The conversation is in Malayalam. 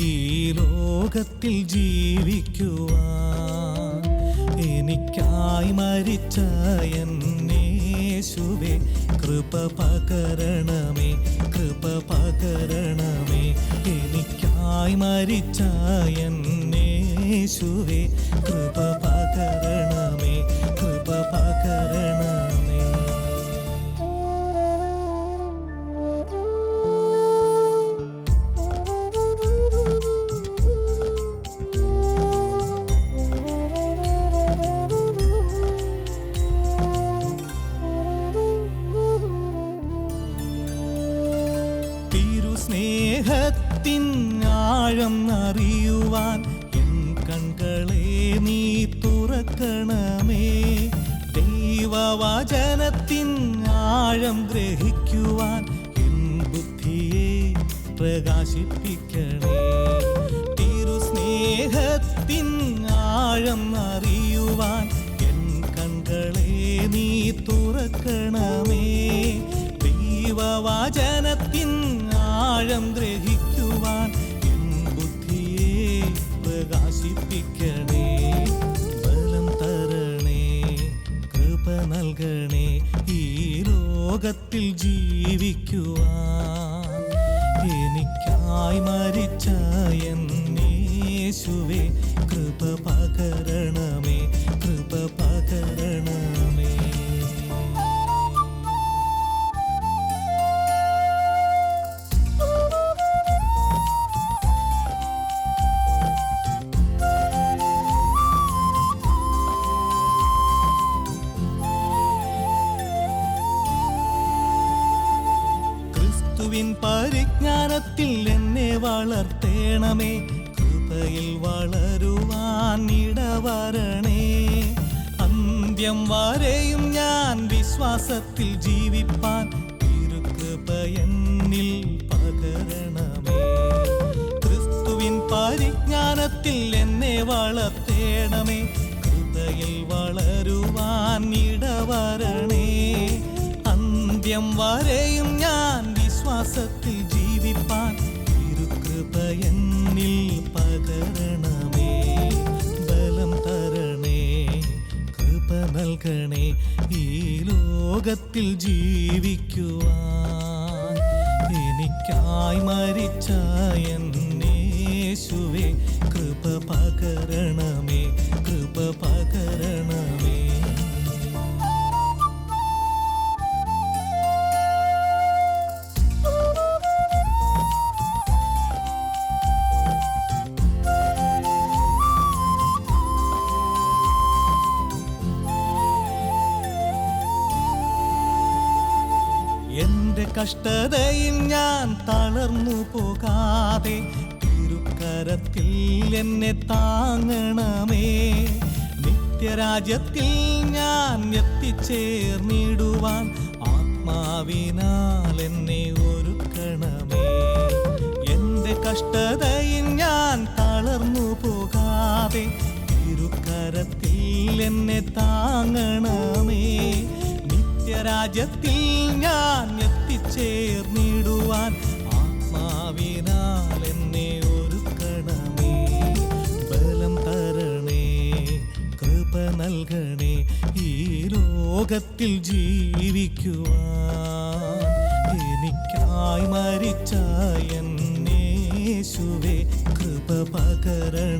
ഈ ലോകത്തിൽ ജീവിക്കുവാൻ എനിക്കായി മരിച്ച എന്നേശുവെ കൃപ പകരണമേ കൃപ പകരണമേ എനിക്കായി മരിച്ച എന്നേശുവേ കൃപ പകരണമേ ആഴം അറിയുവാൻ എൻ കൺകളെ നീ തുറക്കണമേ. ദൈവവചനത്തിൻ ആഴം ഗ്രഹിക്കുവാൻ എൻ ബുദ്ധിയെ പ്രകാശിപ്പിക്കണേ. തിരുസ്നേഹത്തിൻ ആഴം അറിയുവാൻ എൻ കൺകളെ നീ തുറക്കണമേ. ദൈവവചനത്തിൻ ആഴം ഗ്രഹിക്കുവാൻ പ്രകാശിപ്പിക്കണേ ബലം തരണേ കൃപ നൽകണേ ഈ ലോകത്തിൽ ജീവിക്കുവാൻ. എനിക്കായി മരിച്ച എന്നേശുവേ കൃപ പകരണമേ. ക്രിസ്തുവിൻ പരിജ്ഞാനത്തിൽ എന്നെ വളർത്തേണമേ. കൃപയിൽ വളരുവാൻ ഇടവരണേ. അന്ത്യം വരെയും ഞാൻ വിശ്വാസത്തിൽ ജീവിപ്പാൻ തിരുകൃപയെന്നിൽ പകരണമേ. ക്രിസ്തുവിൻ പരിജ്ഞാനത്തിൽ എന്നെ വളർത്തേണമേ. കൃപയിൽ വളരുവാൻ ഇടവരണേ. അന്ത്യം വരെയും ലോകത്തിൽ ജീവിക്കുവാൻ എനിക്കായി മരിച്ച എന്നേശുവേ കൃപ പകരണമേ. കഷ്ടതയിൽ ഞാൻ തളർന്നു പോകാതെ തിരുക്കരത്തിൽ എന്നെ താങ്ങണമേ. നിത്യരാജ്യത്തിൽ ഞാൻ എത്തിച്ചേർന്നിടുവാൻ ആത്മാവിനാൽ എന്നെ ഒരുക്കണമേ. എന്റെ കഷ്ടതയിൽ ഞാൻ തളർന്നു പോകാതെ തിരുക്കരത്തിൽ എന്നെ താങ്ങണമേ. നിത്യരാജ്യത്തിൽ ഞാൻ എത്തിച്ചേർന്നിടുവാൻ ആത്മാവിനാൽ എന്നെ ഒരുക്കണമേ. ബലം തരണേ കൃപ നൽകണേ ഈ ലോകത്തിൽ ജീവിക്കുവാൻ. എനിക്കായി മരിച്ച എന്നേശുവേ കൃപ പകരണമേ കൃപ